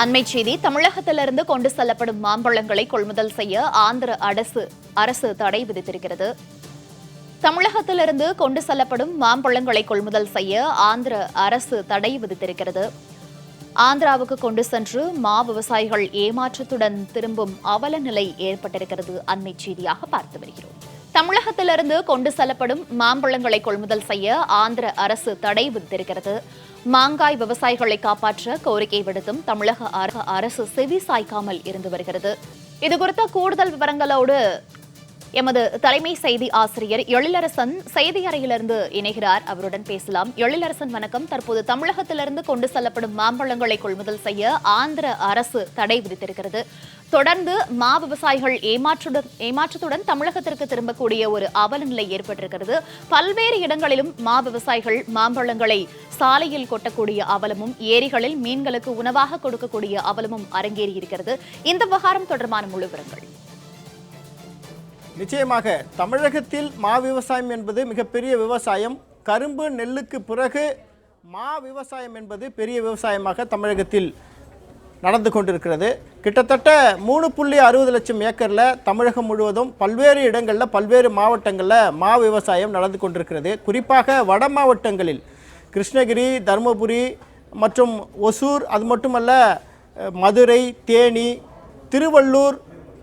அண்மை செய்தி தமிழகத்திலிருந்து கொண்டு செல்லப்படும் மாம்பழங்களை கொள்முதல் செய்ய ஆந்திர அரசு அரசு தடை விதித்திருக்கிறது. தமிழகத்திலிருந்து கொண்டு செல்லப்படும் மாம்பழங்களை கொள்முதல் செய்ய ஆந்திர அரசு தடை விதித்திருக்கிறது. ஆந்திராவுக்கு கொண்டு சென்று மா விவசாயிகள் ஏமாற்றத்துடன் திரும்பும் அவல நிலை ஏற்பட்டிருக்கிறது. அண்மை செய்தியாக பார்த்து வருகிறோம். தமிழகத்திலிருந்து கொண்டு செல்லப்படும் மாம்பழங்களை கொள்முதல் செய்ய ஆந்திர அரசு தடை விதித்திருக்கிறது. மாங்காய் விவசாயிகளை காப்பாற்ற கோரிக்கை விடுத்தும் தமிழக அரசு செவி சாய்க்காமல் இருந்து வருகிறது. இதுகுறித்த கூடுதல் விவரங்களோடு எமது தலைமை செய்தி ஆசிரியர் எழிலரசன் செய்தி அறையிலிருந்து இணைகிறார். அவருடன் பேசலாம். எழிலரசன் வணக்கம். தற்போது தமிழகத்திலிருந்து கொண்டு செல்லப்படும் மாம்பழங்களை கொள்முதல் செய்ய ஆந்திர அரசு தடை விதித்திருக்கிறது. தொடர்ந்து மா விவசாயிகள் ஏமாற்றுடன் ஏமாற்றத்துடன் தமிழகத்திற்கு திரும்பக்கூடிய ஒரு அவலநிலை ஏற்பட்டிருக்கிறது. பல்வேறு இடங்களிலும் மா விவசாயிகள் மாம்பழங்களை சாலையில் கொட்டக்கூடிய அவலமும் ஏரிகளில் மீன்களுக்கு உணவாக கொடுக்கக்கூடிய அவலமும் அரங்கேறி இருக்கிறது இந்த விவகாரம் தொடர்பான முழு விவரங்கள். நிச்சயமாக தமிழகத்தில் மா விவசாயம் என்பது மிகப்பெரிய விவசாயம். கரும்பு நெல்லுக்கு பிறகு மா விவசாயம் என்பது பெரிய விவசாயமாக தமிழகத்தில் நடந்து கொண்டிருக்கிறது. கிட்டத்தட்ட மூணு புள்ளி அறுபது லட்சம் ஏக்கரில் தமிழகம் முழுவதும் பல்வேறு இடங்களில் பல்வேறு மாவட்டங்களில் மா விவசாயம் நடந்து கொண்டிருக்கிறது. குறிப்பாக வட மாவட்டங்களில் கிருஷ்ணகிரி தருமபுரி மற்றும் ஒசூர் அது மட்டுமல்ல மதுரை தேனி திருவள்ளூர்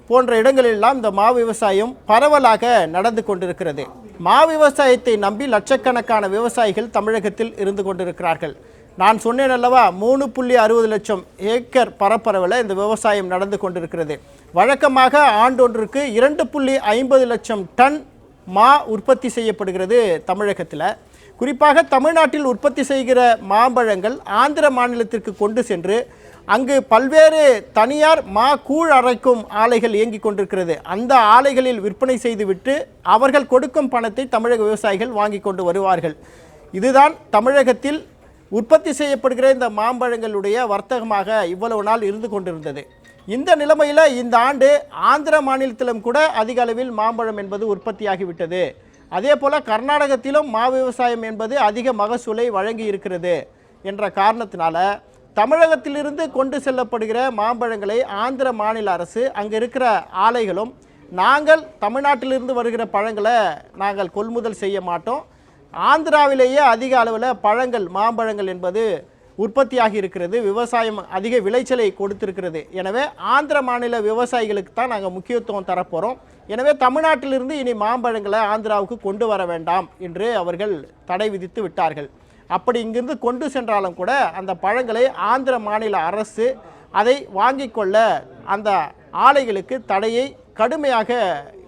போன்ற இடங்களெல்லாம் இந்த மா விவசாயம் பரவலாக நடந்து கொண்டிருக்கிறது. மா விவசாயத்தை நம்பி லட்சக்கணக்கான விவசாயிகள் தமிழகத்தில் இருந்து கொண்டிருக்கிறார்கள். நான் சொன்னேன் அல்லவா மூணு புள்ளி அறுபது லட்சம் ஏக்கர் பரப்பரவில் இந்த விவசாயம் நடந்து கொண்டிருக்கிறது. வழக்கமாக ஆண்டொன்றுக்கு இரண்டு புள்ளி ஐம்பது லட்சம் டன் மா உற்பத்தி செய்யப்படுகிறது தமிழகத்தில். குறிப்பாக தமிழ்நாட்டில் உற்பத்தி செய்கிற மாம்பழங்கள் ஆந்திர மாநிலத்திற்கு கொண்டு சென்று அங்கு பல்வேறு தனியார் மா கூழ் அரைக்கும் ஆலைகள் இயங்கிக் கொண்டிருக்கிறது. அந்த ஆலைகளில் விற்பனை செய்துவிட்டு அவர்கள் கொடுக்கும் பணத்தை தமிழக விவசாயிகள் வாங்கி கொண்டு வருவார்கள். இதுதான் தமிழகத்தில் உற்பத்தி செய்யப்படுகிற இந்த மாம்பழங்களுடைய வர்த்தகமாக இவ்வளவு நாள் இருந்து கொண்டிருந்தது. இந்த நிலைமையில் இந்த ஆண்டு ஆந்திர மாநிலத்திலும் கூட அதிக அளவில் மாம்பழம் என்பது உற்பத்தியாகிவிட்டது. அதே போல் கர்நாடகத்திலும் மா விவசாயம் என்பது அதிக மகசூலை வழங்கி இருக்கிறது என்ற காரணத்தினால தமிழகத்திலிருந்து கொண்டு செல்லப்படுகிற மாம்பழங்களை ஆந்திர மாநில அரசு அங்கே இருக்கிற ஆலைகளும் நாங்கள் தமிழ்நாட்டிலிருந்து வருகிற பழங்களை நாங்கள் கொள்முதல் செய்ய மாட்டோம். ஆந்திராவிலேயே அதிக அளவில் பழங்கள் மாம்பழங்கள் என்பது உற்பத்தியாகி இருக்கிறது. விவசாயம் அதிக விளைச்சலை கொடுத்திருக்கிறது. எனவே ஆந்திர மாநில விவசாயிகளுக்கு தான் நாங்கள் முக்கியத்துவம் தரப்போகிறோம் எனவே தமிழ்நாட்டிலிருந்து இனி மாம்பழங்களை ஆந்திராவுக்கு கொண்டு வர வேண்டாம் என்று அவர்கள் தடை விதித்து விட்டார்கள். அப்படி இங்கிருந்து கொண்டு சென்றாலும் கூட அந்த பழங்களை ஆந்திர மாநில அரசு அதை வாங்கி கொள்ள அந்த ஆலைகளுக்கு தடையை கடுமையாக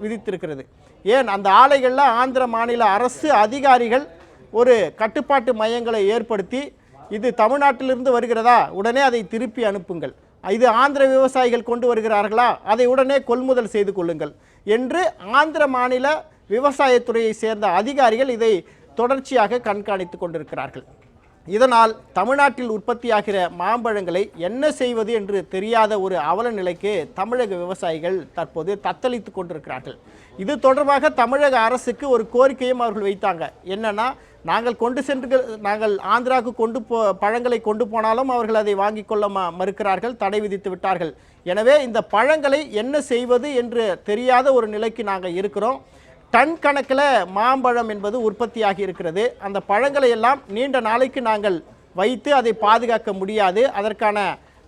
விதித்திருக்கிறது. ஏன்? அந்த ஆலைகளில் ஆந்திர மாநில அரசு அதிகாரிகள் ஒரு கட்டுப்பாட்டு மையங்களை ஏற்படுத்தி இது தமிழ்நாட்டிலிருந்து வருகிறதா? உடனே அதை திருப்பி அனுப்புங்கள். இது ஆந்திர விவசாயிகள் கொண்டு வருகிறார்களா? அதை உடனே கொள்முதல் செய்து கொள்ளுங்கள் என்று ஆந்திர மாநில விவசாயத்துறையை சேர்ந்த அதிகாரிகள் இதை தொடர்ச்சியாக கண்காணித்து கொண்டிருக்கிறார்கள். இதனால் தமிழ்நாட்டில் உற்பத்தியாகிற மாம்பழங்களை என்ன செய்வது என்று தெரியாத ஒரு அவல நிலைக்கு தமிழக விவசாயிகள் தற்போது தத்தளித்து கொண்டிருக்கிறார்கள். இது தொடர்பாக தமிழக அரசுக்கு ஒரு கோரிக்கையும் அவர்கள் வைத்தாங்க. என்னன்னா நாங்கள் கொண்டு சென்று நாங்கள் ஆந்திராவுக்கு கொண்டு போ பழங்களை கொண்டு போனாலும் அவர்கள் அதை வாங்கி கொள்ள ம- மறுக்கிறார்கள் தடை விதித்து விட்டார்கள். எனவே இந்த பழங்களை என்ன செய்வது என்று தெரியாத ஒரு நிலைக்கு நாங்கள் இருக்கிறோம். டன் கணக்கில் மாம்பழம் என்பது உற்பத்தியாகி இருக்கிறது. அந்த பழங்களை எல்லாம் நீண்ட நாளைக்கு நாங்கள் வைத்து அதை பாதுகாக்க முடியாது. அதற்கான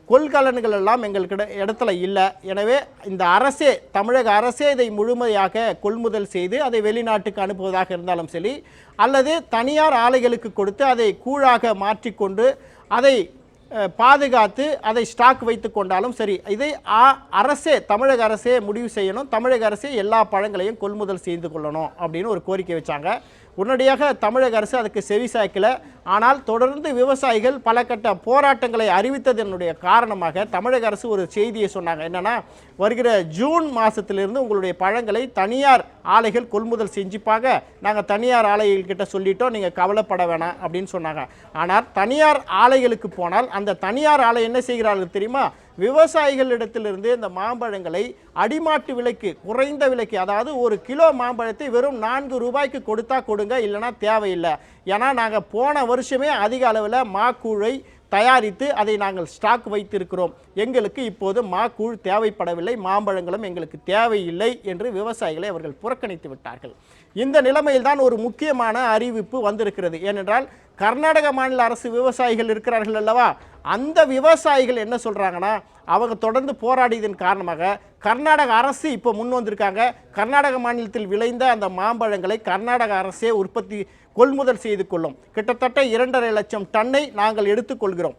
கொள்கலன்கள் எல்லாம் எங்களுக்கு இடத்துல இல்லை. எனவே இந்த அரசே தமிழக அரசே இதை முழுமையாக கொள்முதல் செய்து அதை வெளிநாட்டுக்கு அனுப்புவதாக இருந்தாலும் சரி அல்லது தனியார் ஆலைகளுக்கு கொடுத்து அதை கூழாக மாற்றிக்கொண்டு அதை பாதுகாத்து அதை ஸ்டாக் வைத்து கொண்டாலும் சரி இதை அரசே தமிழக அரசே முடிவு செய்யணும். தமிழக அரசே எல்லா பழங்களையும் கொள்முதல் செய்து கொள்ளணும் அப்படின்னு ஒரு கோரிக்கை வச்சாங்க. உடனடியாக தமிழக அரசு அதுக்கு செவி சாய்க்கல. ஆனால் தொடர்ந்து விவசாயிகள் பல கட்ட போராட்டங்களை அறிவித்ததனுடைய காரணமாக தமிழக அரசு ஒரு செய்தியை சொன்னாங்க. என்னென்னா வருகிற ஜூன் மாதத்திலிருந்து உங்களுடைய பழங்களை தனியார் ஆலைகள் கொள்முதல் செஞ்சுப்பாங்க. நாங்கள் தனியார் ஆலைகள்கிட்ட சொல்லிட்டோம் நீங்கள் கவலைப்பட வேணாம் அப்படின்னு சொன்னாங்க. ஆனால் தனியார் ஆலைகளுக்கு போனால் அந்த தனியார் ஆலை என்ன செய்கிறார்கள் தெரியுமா? விவசாயிகளிடத்திலிருந்து இந்த மாம்பழங்களை அடிமாட்டு விலைக்கு குறைந்த விலைக்கு அதாவது ஒரு கிலோ மாம்பழத்தை வெறும் நான்கு ரூபாய்க்கு கொடுத்தா கொடுங்க இல்லைன்னா தேவையில்லை. ஏன்னா நாங்கள் போன வருஷமே அதிக அளவில் மாக்கூழை தயாரித்து அதை நாங்கள் ஸ்டாக் வைத்திருக்கிறோம். எங்களுக்கு இப்போது மாக்கூழ் தேவைப்படவில்லை மாம்பழங்களும் எங்களுக்கு தேவையில்லை என்று விவசாயிகளை அவர்கள் புறக்கணித்து விட்டார்கள். இந்த நிலைமையில்தான் ஒரு முக்கியமான அறிவிப்பு வந்திருக்கிறது. ஏனென்றால் கர்நாடக மாநில அரசு விவசாயிகள் இருக்கிறார்கள் அல்லவா? அந்த விவசாயிகள் என்ன சொல்கிறாங்கன்னா அவங்க தொடர்ந்து போராடியதன் காரணமாக கர்நாடக அரசு இப்போ முன் வந்திருக்காங்க. கர்நாடக மாநிலத்தில் விளைந்த அந்த மாம்பழங்களை கர்நாடக அரசே உற்பத்தி கொள்முதல் செய்து கொள்ளும். கிட்டத்தட்ட இரண்டரை லட்சம் டன்னை நாங்கள் எடுத்துக்கொள்கிறோம்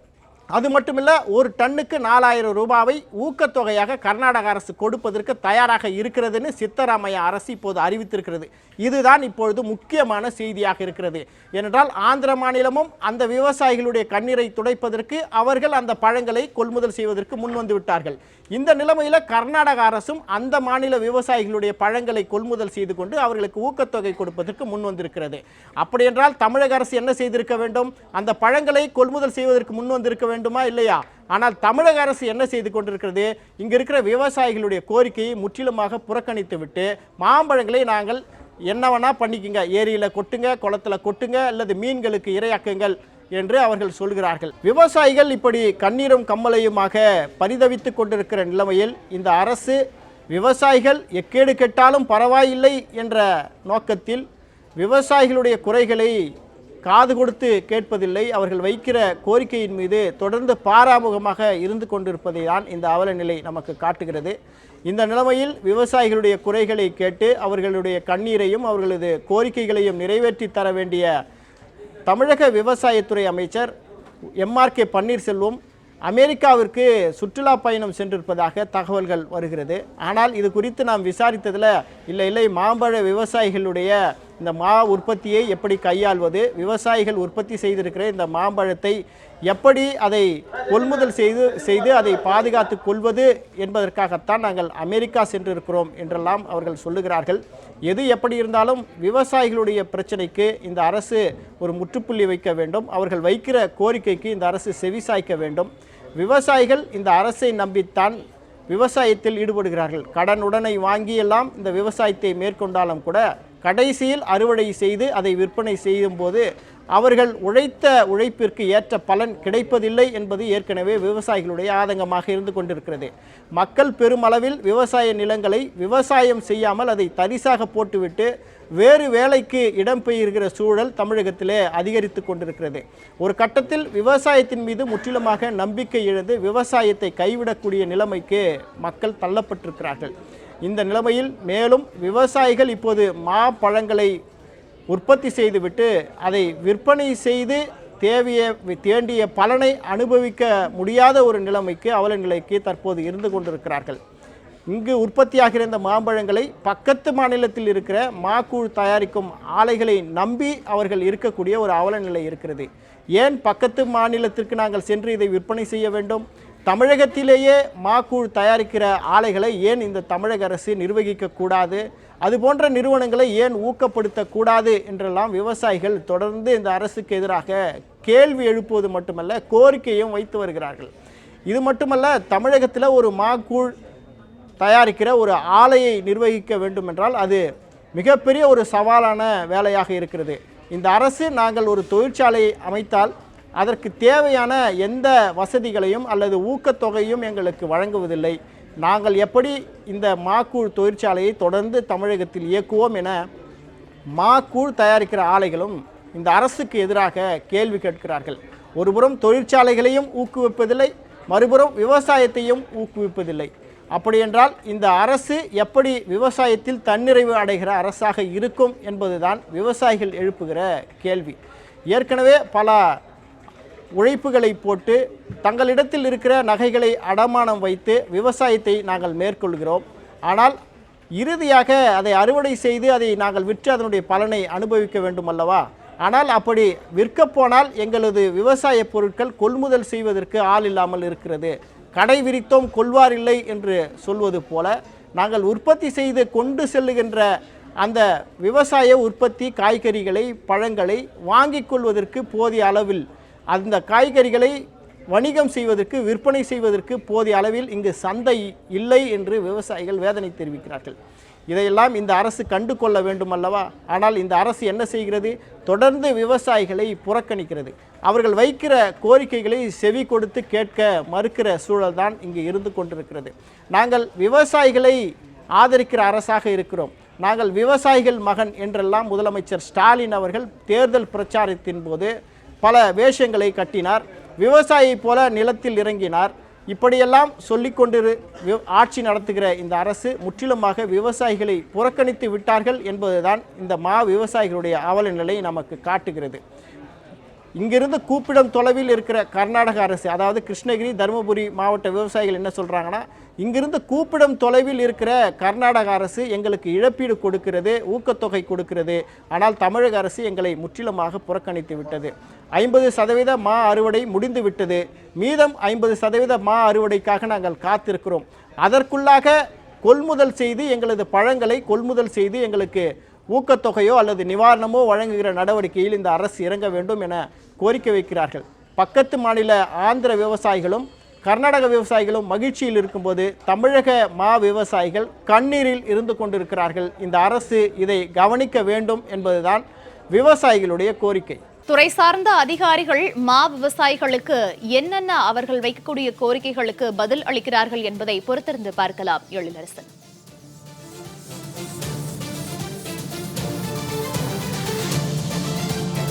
அது மட்டுமில்ல ஒரு டன்னுக்கு நாலாயிரம் ரூபாவை ஊக்கத்தொகையாக கர்நாடக அரசு கொடுப்பதற்கு தயாராக இருக்கிறதுன்னு சித்தராமையா அரசு இப்போது அறிவித்திருக்கிறது. இதுதான் இப்பொழுது முக்கியமான செய்தியாக இருக்கிறது. ஏனென்றால் ஆந்திர மாநிலமும் அந்த விவசாயிகளுடைய கண்ணீரை துடைப்பதற்கு அவர்கள் அந்த பழங்களை கொள்முதல் செய்வதற்கு முன் வந்து விட்டார்கள். இந்த நிலைமையில் கர்நாடக அரசும் அந்த மாநில விவசாயிகளுடைய பழங்களை கொள்முதல் செய்து கொண்டு அவர்களுக்கு ஊக்கத்தொகை கொடுப்பதற்கு முன் வந்திருக்கிறது. அப்படியென்றால் தமிழக அரசு என்ன செய்திருக்க வேண்டும்? அந்த பழங்களை கொள்முதல் செய்வதற்கு முன் வந்திருக்க வேண்டும். இல்லையா? ஆனால் தமிழக அரசு என்ன செய்து கொண்டிருக்கிறது? இங்கே இருக்கிற விவசாயிகளுடைய கோரிக்கையை முற்றிலுமாக புறக்கணித்து விட்டு மாம்பழங்களை நாங்கள் என்ன வேணா பண்ணிக்கோங்க. ஏரியில் கொட்டுங்க குளத்துல கொட்டுங்க அல்லது மீன்களுக்கு இரையாக்குங்கள் என்று அவர்கள் சொல்கிறார்கள். விவசாயிகள் இப்படி கண்ணீரும் கம்மலையுமாக பரிதவித்து கொண்டிருக்கிற நிலைமையில் இந்த அரசு விவசாயிகள் எக்கேடு கெட்டாலும் பரவாயில்லை என்ற நோக்கத்தில் விவசாயிகளுடைய குறைகளை காது கொடுத்து கேட்பதில்லை. அவர்கள் வைக்கிற கோரிக்கையின் மீது தொடர்ந்து பாராமுகமாக இருந்து கொண்டிருப்பதை தான் இந்த அவல நிலை நமக்கு காட்டுகிறது. இந்த நிலைமையில் விவசாயிகளுடைய குறைகளை கேட்டு அவர்களுடைய கண்ணீரையும் அவர்களது கோரிக்கைகளையும் நிறைவேற்றி தர வேண்டிய தமிழக விவசாயத்துறை அமைச்சர் எம்ஆர்கே பன்னீர்செல்வம் அமெரிக்காவிற்கு சுற்றுலா பயணம் சென்றிருப்பதாக தகவல்கள் வருகிறது. ஆனால் இது குறித்து நாம் விசாரித்ததில் இல்லை இல்லை மாம்பழ விவசாயிகளுடைய இந்த மா உற்பத்தியை எப்படி கையாள்வது விவசாயிகள் உற்பத்தி செய்திருக்கிற இந்த மாம்பழத்தை எப்படி அதை கொள்முதல் செய்து செய்து அதை பாதுகாத்து கொள்வது என்பதற்காகத்தான் நாங்கள் அமெரிக்கா சென்றிருக்கிறோம் என்றெல்லாம் அவர்கள் சொல்லுகிறார்கள். எது எப்படி இருந்தாலும் விவசாயிகளுடைய பிரச்சனைக்கு இந்த அரசு ஒரு முற்றுப்புள்ளி வைக்க வேண்டும். அவர்கள் வைக்கிற கோரிக்கைக்கு இந்த அரசு செவிசாய்க்க வேண்டும். விவசாயிகள் இந்த அரசை நம்பித்தான் விவசாயத்தில் ஈடுபடுகிறார்கள். கடனுடனை வாங்கியெல்லாம் இந்த விவசாயத்தை மேற்கொண்டாலும் கூட கடைசியில் அறுவடை செய்து அதை விற்பனை செய்யும்போது அவர்கள் உழைத்த உழைப்பிற்கு ஏற்ற பலன் கிடைப்பதில்லை என்பது ஏற்கனவே விவசாயிகளுடைய ஆதங்கமாக இருந்து கொண்டிருக்கிறது. மக்கள் பெருமளவில் விவசாய நிலங்களை விவசாயம் செய்யாமல் அதை தரிசாக போட்டுவிட்டு வேறு வேலைக்கு இடம்பெயர்கிற சூழல் தமிழகத்திலே அதிகரித்து கொண்டிருக்கிறது. ஒரு கட்டத்தில் விவசாயத்தின் மீது முற்றிலுமாக நம்பிக்கை இழந்து விவசாயத்தை கைவிடக்கூடிய நிலைமைக்கு மக்கள் தள்ளப்பட்டிருக்கிறார்கள். இந்த நிலைமையில் மேலும் விவசாயிகள் இப்போது மாப்பழங்களை உற்பத்தி செய்துவிட்டு அதை விற்பனை செய்து தேவைய தேண்டிய பலனை அனுபவிக்க முடியாத ஒரு நிலைமைக்கு அவல நிலைக்கு தற்போது இருந்து கொண்டிருக்கிறார்கள். இங்கு உற்பத்தியாகிற இந்த மாம்பழங்களை பக்கத்து மாநிலத்தில் இருக்கிற மாக்கூழ் தயாரிக்கும் ஆலைகளை நம்பி அவர்கள் இருக்கக்கூடிய ஒரு அவல நிலை இருக்கிறது. ஏன் பக்கத்து மாநிலத்திற்கு நாங்கள் சென்று இதை விற்பனை செய்ய வேண்டும்? தமிழகத்திலேயே மாக்கூழ் தயாரிக்கிற ஆலைகளை ஏன் இந்த தமிழக அரசு நிர்வகிக்க கூடாது அது போன்ற நிறுவனங்களை ஏன் ஊக்கப்படுத்தக்கூடாது? என்றெல்லாம் விவசாயிகள் தொடர்ந்து இந்த அரசுக்கு எதிராக கேள்வி எழுப்புவது மட்டுமல்ல கோரிக்கையும் வைத்து வருகிறார்கள். இது மட்டுமல்ல தமிழகத்தில் ஒரு மாக்கூழ் தயாரிக்கிற ஒரு ஆலையை நிர்வகிக்க வேண்டும் என்றால் அது மிகப்பெரிய ஒரு சவாலான வேலையாக இருக்கிறது. இந்த அரசு நாங்கள் ஒரு தொழிற்சாலையை அமைத்தால் அதற்கு தேவையான எந்த வசதிகளையும் அல்லது ஊக்கத்தொகையும் எங்களுக்கு வழங்குவதில்லை. நாங்கள் எப்படி இந்த மாக்கூழ் தொழிற்சாலையை தொடர்ந்து தமிழகத்தில் இயக்குவோம் என மாக்கூழ் தயாரிக்கிற ஆலைகளும் இந்த அரசுக்கு எதிராக கேள்வி கேட்கிறார்கள். ஒருபுறம் தொழிற்சாலைகளையும் ஊக்குவிப்பதில்லை மறுபுறம் விவசாயத்தையும் ஊக்குவிப்பதில்லை. அப்படியென்றால் இந்த அரசு எப்படி விவசாயத்தில் தன்னிறைவு அடைகிற அரசாக இருக்கும் என்பதுதான் விவசாயிகள் எழுப்புகிற கேள்வி. ஏற்கனவே பல உழைப்புகளை போட்டு தங்களிடத்தில் இருக்கிற நகைகளை அடமானம் வைத்து விவசாயத்தை நாங்கள் மேற்கொள்கிறோம். ஆனால் இறுதியாக அதை அறுவடை செய்து அதை நாங்கள் விற்று அதனுடைய பலனை அனுபவிக்க வேண்டும் அல்லவா ஆனால் அப்படி விற்கப்போனால் எங்களது விவசாய பொருட்கள் கொள்முதல் செய்வதற்கு ஆள் இல்லாமல் இருக்கிறது. கடை விரித்தோம் கொள்வார் இல்லை என்று சொல்வது போல நாங்கள் உற்பத்தி செய்து கொண்டு செல்லுகின்ற அந்த விவசாய உற்பத்தி காய்கறிகளை பழங்களை வாங்கிக் கொள்வதற்கு போதிய அளவில் அந்த காய்கறிகளை வணிகம் செய்வதற்கு விற்பனை செய்வதற்கு போதிய அளவில் இங்கு சந்தை இல்லை என்று விவசாயிகள் வேதனை தெரிவிக்கிறார்கள். இதையெல்லாம் இந்த அரசு கண்டு கொள்ள வேண்டும் அல்லவா? ஆனால் இந்த அரசு என்ன செய்கிறது? தொடர்ந்து விவசாயிகளை புறக்கணிக்கிறது. அவர்கள் வைக்கிற கோரிக்கைகளை செவி கொடுத்து கேட்க மறுக்கிற சூழல் தான் இங்கு இருந்து கொண்டிருக்கிறது. நாங்கள் விவசாயிகளை ஆதரிக்கிற அரசாக இருக்கிறோம். நாங்கள் விவசாயிகள் மகன் என்றெல்லாம் முதலமைச்சர் ஸ்டாலின் அவர்கள் தேர்தல் பிரச்சாரத்தின் போது பல வேஷங்களை கட்டினார். விவசாயி போல நிலத்தில் இறங்கினார். இப்படியெல்லாம் சொல்லிக்கொண்டிரு வி- ஆட்சி நடத்துகிற இந்த அரசு முற்றிலுமாக விவசாயிகளை புறக்கணித்து விட்டார்கள் என்பதுதான் இந்த மா விவசாயிகளுடைய அவல நிலை நமக்கு காட்டுகிறது. இங்கிருந்து கூப்பிடம் தொலைவில் இருக்கிற கர்நாடக அரசு அதாவது கிருஷ்ணகிரி தருமபுரி மாவட்ட விவசாயிகள் என்ன சொல்கிறாங்கன்னா இங்கிருந்து கூப்பிடம் தொலைவில் இருக்கிற கர்நாடக அரசு எங்களுக்கு இழப்பீடு கொடுக்கிறது ஊக்கத்தொகை கொடுக்கிறது. ஆனால் தமிழக அரசு எங்களை முற்றிலுமாக புறக்கணித்து விட்டது. ஐம்பது சதவீத மா அறுவடை முடிந்து விட்டது. மீதம் ஐம்பது சதவீத மா அறுவடைக்காக நாங்கள் காத்திருக்கிறோம். அதற்குள்ளாக கொள்முதல் செய்து எங்களது பழங்களை கொள்முதல் செய்து எங்களுக்கு ஊக்கத்தொகையோ அல்லது நிவாரணமோ வழங்குகிற நடவடிக்கையில் இந்த அரசு இறங்க வேண்டும் என கோரிக்கை வைக்கிறார்கள். பக்கத்து மாநில ஆந்திர விவசாயிகளும் கர்நாடக விவசாயிகளும் மகிழ்ச்சியில் இருக்கும்போது தமிழக மா விவசாயிகள் கண்ணீரில் இருந்து கொண்டிருக்கிறார்கள். இந்த அரசு இதை கவனிக்க வேண்டும் என்பதுதான் விவசாயிகளுடைய கோரிக்கை. துறை சார்ந்த அதிகாரிகள் மா விவசாயிகளுக்கு என்னென்ன அவர்கள் வைக்கக்கூடிய கோரிக்கைகளுக்கு பதில் அளிக்கிறார்கள் என்பதை பொறுத்திருந்து பார்க்கலாம் எழிலரசன்.